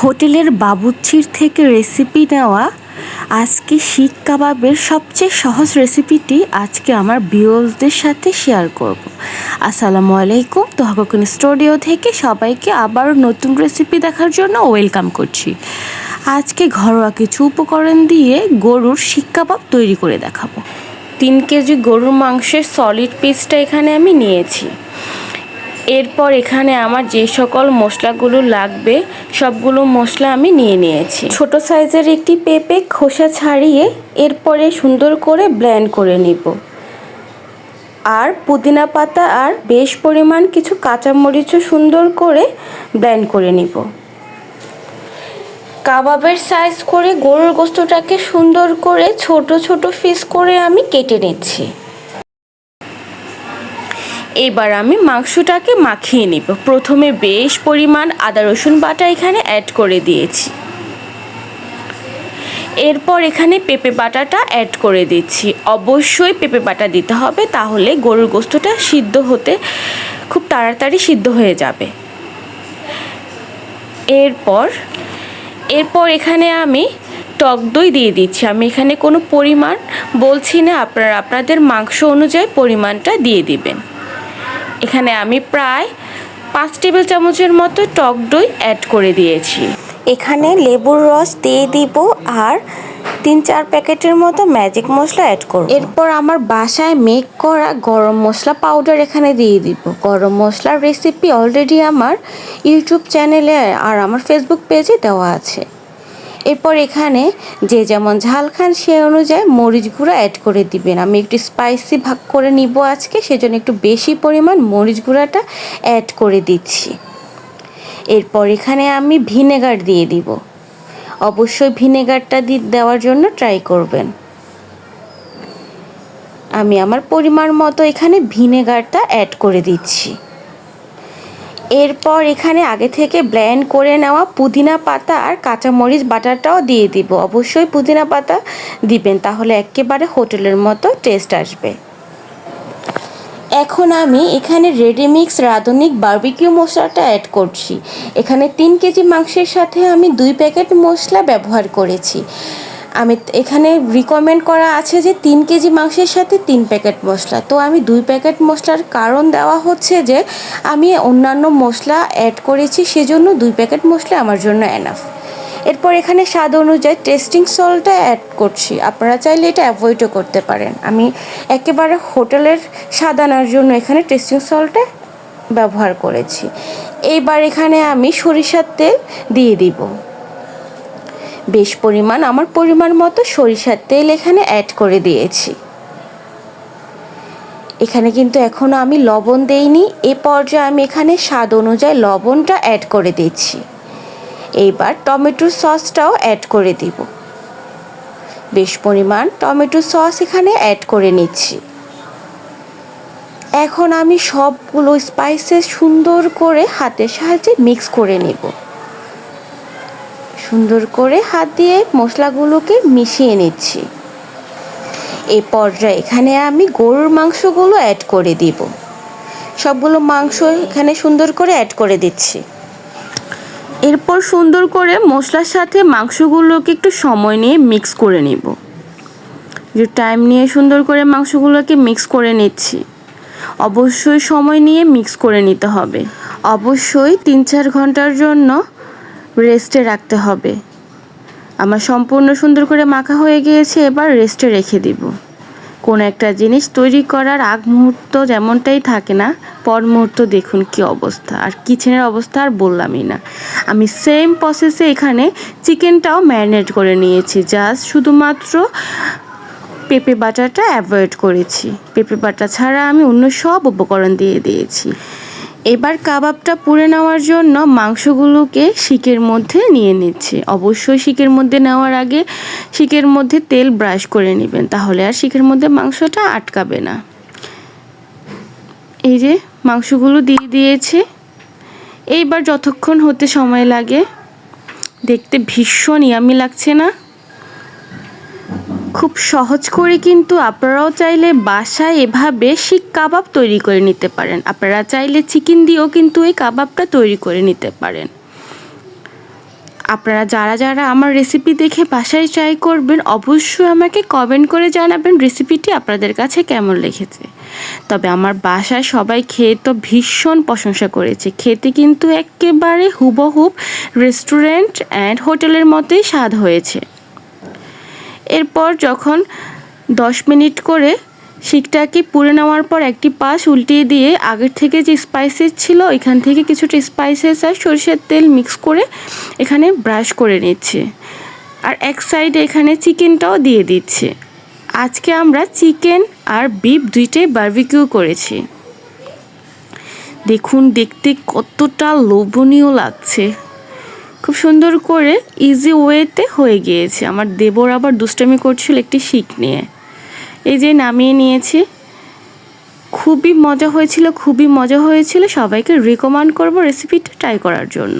হোটেলের বাবুর্চির থেকে রেসিপি নেওয়া আজকে শিক কাবাবের সবচেয়ে সহজ রেসিপিটি আজকে আমার ভিউয়ার্সদের সাথে শেয়ার করব। আসসালামু আলাইকুম তোহাকুন স্টুডিও থেকে সবাইকে আবার নতুন রেসিপি দেখার জন্য ওয়েলকাম করছি। আজকে ঘরোয়া কিছু উপকরণ দিয়ে গরুর শিক কাবাব তৈরি করে দেখাবো। তিন কেজি গরুর মাংসের সলিড পিসটা এখানে আমি নিয়েছি। এরপর এখানে আমার যে সকল মশলাগুলো লাগবে, সবগুলো মশলা আমি নিয়ে নিয়েছি। ছোট সাইজের একটি পেঁপে খোসা ছাড়িয়ে এরপরে সুন্দর করে ব্ল্যান্ড করে নিব। আর পুদিনা পাতা আর বেশ পরিমাণ কিছু কাঁচামরিচও সুন্দর করে ব্ল্যান্ড করে নিব। কাবাবের সাইজ করে গরুর গোস্তটাকে সুন্দর করে ছোট ছোট পিস করে আমি কেটে নিচ্ছি। এবার আমি মাংসটাকে মাখিয়ে নিব। প্রথমে বেশ পরিমাণ আদা রসুন বাটা এখানে অ্যাড করে দিয়েছি। এরপর এখানে পেঁপে বাটাটা অ্যাড করে দিচ্ছি। অবশ্যই পেঁপে বাটা দিতে হবে, তাহলে গরুর গোস্তটা সিদ্ধ হতে খুব তাড়াতাড়ি সিদ্ধ হয়ে যাবে। এরপর এরপর এখানে আমি টক দই দিয়ে দিচ্ছি। আমি এখানে কোনো পরিমাণ বলছি না, আপনারা আপনাদের মাংস অনুযায়ী পরিমাণটা দিয়ে দিবেন। এখানে আমি প্রায় পাঁচ টেবিল চামচের মতো টক দই অ্যাড করে দিয়েছি। এখানে লেবুর রস দিয়ে দিব আর তিন চার প্যাকেটের মতো ম্যাজিক মশলা অ্যাড করব। এরপর আমার বাসায় মেক করা গরম মশলা পাউডার এখানে দিয়ে দিব। গরম মশলার রেসিপি অলরেডি আমার ইউটিউব চ্যানেলে আর আমার ফেসবুক পেজে দেওয়া আছে। এরপর এখানে যে যেমন ঝাল খান, সে অনুযায়ী মরিচ গুঁড়া অ্যাড করে দিবেন। আমি একটু স্পাইসি ভাগ করে নিব আজকে, সেজন্য একটু বেশি পরিমাণ মরিচ গুঁড়াটা অ্যাড করে দিচ্ছি। এরপর এখানে আমি ভিনেগার দিয়ে দিব। অবশ্যই ভিনেগারটা দেওয়ার জন্য ট্রাই করবেন। আমি আমার পরিমাণ মতো এখানে ভিনেগারটা অ্যাড করে দিচ্ছি। এরপর এখানে আগে থেকে ব্লেন্ড করে নেওয়া পুদিনা পাতা আর কাঁচামরিচ বাটারটাও দিয়ে দিব। অবশ্যই পুদিনা পাতা দিবেন, তাহলে একেবারে হোটেলের মতো টেস্ট আসবে। এখন আমি এখানে রেডিমিক্স রাঁধুনিক বার্বিকিউ মশলাটা অ্যাড করছি। এখানে তিন কেজি মাংসের সাথে আমি দুই প্যাকেট মশলা ব্যবহার করেছি। আমি এখানে রিকমেন্ড করা আছে যে তিন কেজি মাংসের সাথে তিন প্যাকেট মশলা। তো আমি দুই প্যাকেট মশলার কারণ দেওয়া হচ্ছে যে আমি অন্যান্য মশলা অ্যাড করেছি, সেজন্য দুই প্যাকেট মশলা আমার জন্য এনাফ এরপর এখানে স্বাদ অনুযায়ী টেস্টিং সল্টটা অ্যাড করছি। আপনারা চাইলে এটা অ্যাভয়েডও করতে পারেন। আমি একেবারে হোটেলের স্বাদ আনার জন্য এখানে টেস্টিং সল্টটা ব্যবহার করেছি। এইবার এখানে আমি সরিষার তেল দিয়ে দিব। বেশ পরিমাণ। আমার পরিমাণ মতো সরিষার তেল এখানে অ্যাড করে দিয়েছি। এখানে কিন্তু এখনও আমি লবণ দেইনি। এ পর্যায়ে আমি এখানে স্বাদ অনুযায়ী লবণটা অ্যাড করে দিচ্ছি। এইবার টমেটো সসটাও অ্যাড করে দিব। বেশ পরিমাণ টমেটো সস এখানে অ্যাড করে নিচ্ছি। এখন আমি সবগুলো স্পাইসেস সুন্দর করে হাতের সাহায্যে মিক্স করে নেব। সুন্দর করে হাত দিয়ে মশলাগুলোকে মিশিয়ে নিচ্ছি। এই পর্যায়ে এখানে আমি গরুর মাংসগুলো অ্যাড করে দিব। সবগুলো মাংস এখানে সুন্দর করে অ্যাড করে দিচ্ছি। এরপর সুন্দর করে মশলার সাথে মাংসগুলোকে একটু সময় নিয়ে মিক্স করে নিব। যে টাইম নিয়ে সুন্দর করে মাংসগুলোকে মিক্স করে নিচ্ছি। অবশ্যই সময় নিয়ে মিক্স করে নিতে হবে। অবশ্যই তিন চার ঘণ্টার জন্য রেস্টে রাখতে হবে। আমার সম্পূর্ণ সুন্দর করে মাখা হয়ে গিয়েছে, এবার রেস্টে রেখে দিব। কোনো একটা জিনিস তৈরি করার আগ মুহূর্ত যেমনটাই থাকে না, পর মুহূর্ত দেখুন কি অবস্থা। আর কিচেনের অবস্থা আর বললামই না। আমি সেম প্রসেসে এখানে চিকেনটাও ম্যারিনেট করে নিয়েছি। জাস্ট শুধুমাত্র পেঁপে বাটাটা অ্যাভয়েড করেছি। পেঁপে বাটা ছাড়া আমি অন্য সব উপকরণ দিয়ে দিয়েছি। এবার কাবাবটা পুড়ে নেওয়ার জন্য মাংসগুলোকে শিকের মধ্যে নিয়ে নিচ্ছে। অবশ্যই শিকের মধ্যে নেওয়ার আগে শিকের মধ্যে তেল ব্রাশ করে নেবেন, তাহলে আর শিকের মধ্যে মাংসটা আটকাবে না। এই যে মাংসগুলো দিয়ে দিয়েছে। এইবার যতক্ষণ হতে সময় লাগে, দেখতে ভীষণ ইয়ামি লাগছে না? খুব সহজ করে কিন্তু আপনারাও চাইলে বাসায় এভাবে শিক কাবাব তৈরি করে নিতে পারেন। আপনারা চাইলে চিকেন দিয়েও কিন্তু এই কাবাবটা তৈরি করে নিতে পারেন। আপনারা যারা যারা আমার রেসিপি দেখে বাসায় ট্রাই করবেন, অবশ্যই আমাকে কমেন্ট করে জানাবেন রেসিপিটি আপনাদের কাছে কেমন লেগেছে। তবে আমার বাসায় সবাই খেয়ে তো ভীষণ প্রশংসা করেছে। খেতে কিন্তু একেবারে হুবহুব রেস্টুরেন্ট অ্যান্ড হোটেলের মতোই স্বাদ হয়েছে। এরপর যখন দশ মিনিট করে শিকটাকে পুড়ে নেওয়ার পর একটি পাশ উল্টিয়ে দিয়ে আগের থেকে যে স্পাইসেস ছিল এখান থেকে কিছুটা স্পাইসেস আর সরষের তেল মিক্স করে এখানে ব্রাশ করে নিচ্ছে। আর এক সাইডে এখানে চিকেনটাও দিয়ে দিচ্ছে। আজকে আমরা চিকেন আর বিফ দুইটাই বার্বিকিউ করেছি। দেখুন, দেখতে কতটা লোভনীয় লাগছে। খুব সুন্দর করে ইজি ওয়েতে হয়ে গিয়েছে। আমার দেবর আবার দুষ্টামি করছিল একটি শিক নিয়ে। এই যে নামিয়ে নিয়েছি। খুবই মজা হয়েছিল, খুবই মজা হয়েছিল। সবাইকে রিকমেন্ড করব রেসিপিটা ট্রাই করার জন্য।